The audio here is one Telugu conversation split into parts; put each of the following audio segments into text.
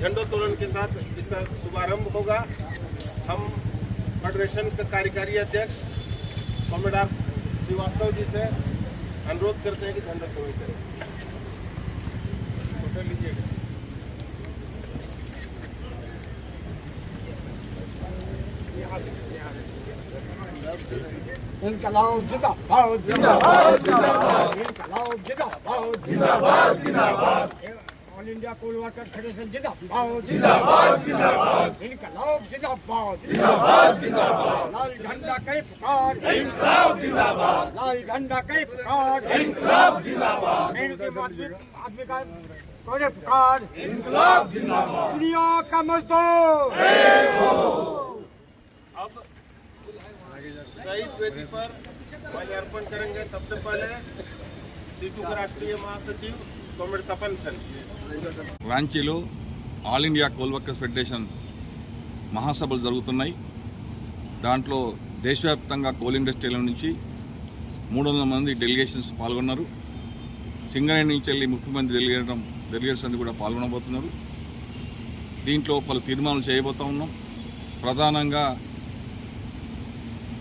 झंडोत्तोलन के साथ इसका शुभारंभ होगा। हम फेडरेशन के कार्यकारी अध्यक्ष कॉमेडार श्रीवास्तव जी से अनुरोध करते हैं कि झंडोत्तोलन करें। लीजिएगा। इनकलाब जिंदाबाद जिंदाबाद। जिंदाबाद इनकलाब जिंदाबाद जिंदाबाद जिंदाबाद। All India coal worker federation जिंदाबाद जिंदाबाद जिंदाबाद इनकलाब जिंदाबाद जिंदाबाद जिंदाबाद लाल झंडा के पुकार इनकलाब जिंदाबाद लाल झंडा के पुकार इनकलाब जिंदाबाद मेरे के आदमी आदमी का कोने पुकार इनकलाब जिंदाबाद दुनिया का मजदूर अब शहीद वेदी पर माल्यार्पण करेंगे सबसे पहले। రాంచీలో all India coal workers federation మహాసభలు జరుగుతున్నాయి. దాంట్లో దేశవ్యాప్తంగా కోల్ ఇండస్ట్రీల నుంచి మూడు వందల మంది డెలిగేషన్స్ పాల్గొన్నారు. సింగరేణి నుంచి వెళ్ళి ముప్పై మంది డెలిగేటం డెలిగేట్స్ అన్ని కూడా పాల్గొనబోతున్నారు. దీంట్లో పలు తీర్మానాలు చేయబోతూ ఉన్నాం. ప్రధానంగా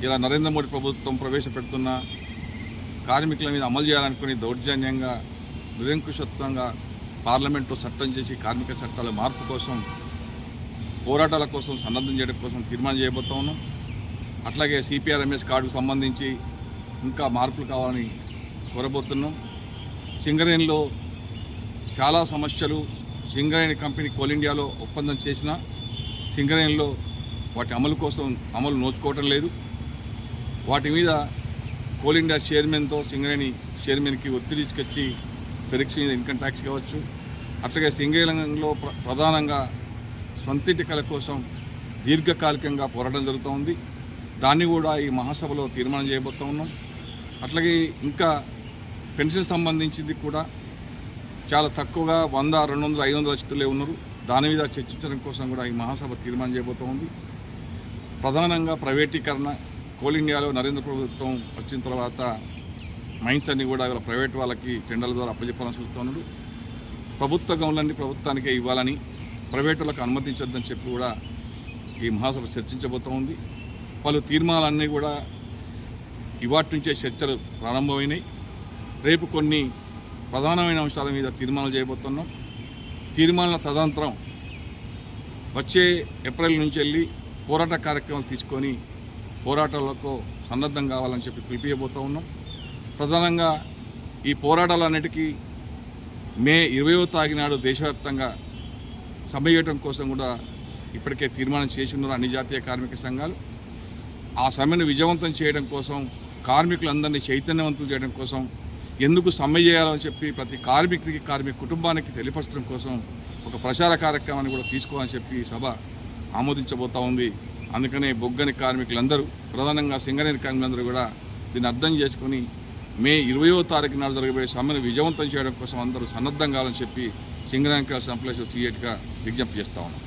ఇలా నరేంద్ర మోడీ ప్రభుత్వం ప్రవేశపెడుతున్న కార్మికుల మీద అమలు చేయాలనుకుని దౌర్జన్యంగా నిరంకుశత్వంగా పార్లమెంట్లో చట్టం చేసి కార్మిక చట్టాల మార్పు కోసం పోరాటాల కోసం సన్నద్ధం చేయడం కోసం తీర్మానం చేయబోతా ఉన్నాం. అట్లాగే సిపిఆర్ఎంఎస్ కార్డుకు సంబంధించి ఇంకా మార్పులు కావాలని కోరబోతున్నాం. సింగరేణిలో చాలా సమస్యలు సింగరేణి కంపెనీ కోల్ ఇండియాలో ఒప్పందం చేసిన సింగరేణిలో వాటి అమలు కోసం అమలు నోచుకోవటం లేదు. వాటి మీద కోల్ ఇండియా చైర్మన్తో సింగరేణి చైర్మన్కి ఒత్తిడి తీసుకొచ్చి పెరిక్స్ మీద ఇన్కమ్ ట్యాక్స్ కావచ్చు. అట్లాగే సింగరేణిలో ప్ర ప్రధానంగా సొంతింటి కళ కోసం దీర్ఘకాలికంగా పోరాటం జరుగుతూ ఉంది. దాన్ని కూడా ఈ మహాసభలో తీర్మానం చేయబోతూ ఉన్నాం. అట్లాగే ఇంకా పెన్షన్ సంబంధించింది కూడా చాలా తక్కువగా వంద రెండు వందలు ఐదు వందల లక్షలే ఉన్నారు. దాని మీద చర్చించడం కోసం కూడా ఈ మహాసభ తీర్మానం చేయబోతూ ఉంది. ప్రధానంగా ప్రైవేటీకరణ కోల్ ఇండియాలో నరేంద్ర ప్రభుత్వం వచ్చిన తర్వాత మైన్స్ అన్ని కూడా ఇలా ప్రైవేట్ వాళ్ళకి టెండర్ల ద్వారా అప్పచెప్పాలని చూస్తున్నాడు ప్రభుత్వ గౌన్లన్నీ ప్రభుత్వానికే ఇవ్వాలని ప్రైవేట్ వాళ్ళకి అనుమతించొద్దని చెప్పి కూడా ఈ మహాసభ చర్చించబోతూ ఉంది. పలు తీర్మానాలన్నీ కూడా ఇవాటి నుంచే చర్చలు ప్రారంభమైనాయి. రేపు కొన్ని ప్రధానమైన అంశాల మీద తీర్మానాలు చేయబోతున్నాం. తీర్మానాల తదనంతరం వచ్చే ఏప్రిల్ నుంచి వెళ్ళి పోరాట కార్యక్రమాలు తీసుకొని పోరాటాలకు సన్నద్ధం కావాలని చెప్పి పిలిపియబోతూ ఉన్నాం. ప్రధానంగా ఈ పోరాటాలన్నిటికీ మే ఇరవయో తాగినాడు దేశవ్యాప్తంగా సమ్మె కోసం కూడా ఇప్పటికే తీర్మానం చేసి ఉన్నారు అన్ని జాతీయ కార్మిక సంఘాలు. ఆ సమ్మెను విజయవంతం చేయడం కోసం కార్మికులందరినీ చైతన్యవంతులు చేయడం కోసం ఎందుకు సమ్మె చేయాలని చెప్పి ప్రతి కార్మికుడికి కార్మిక కుటుంబానికి తెలియపరచడం కోసం ఒక ప్రచార కార్యక్రమాన్ని కూడా తీసుకోవాలని చెప్పి సభ ఆమోదించబోతా ఉంది. అందుకనే బొగ్గని కార్మికులందరూ ప్రధానంగా సింగరేణి కార్మికులందరూ కూడా దీన్ని అర్థం చేసుకొని మే ఇరవయో తారీఖు నాడు జరగబోయే సమ్మెను విజయవంతం చేయడం కోసం అందరూ సన్నద్ధం కావాలని చెప్పి సింగరేణి సంప్లేషన్ సీఎట్గా విజ్ఞప్తి చేస్తా ఉన్నాం.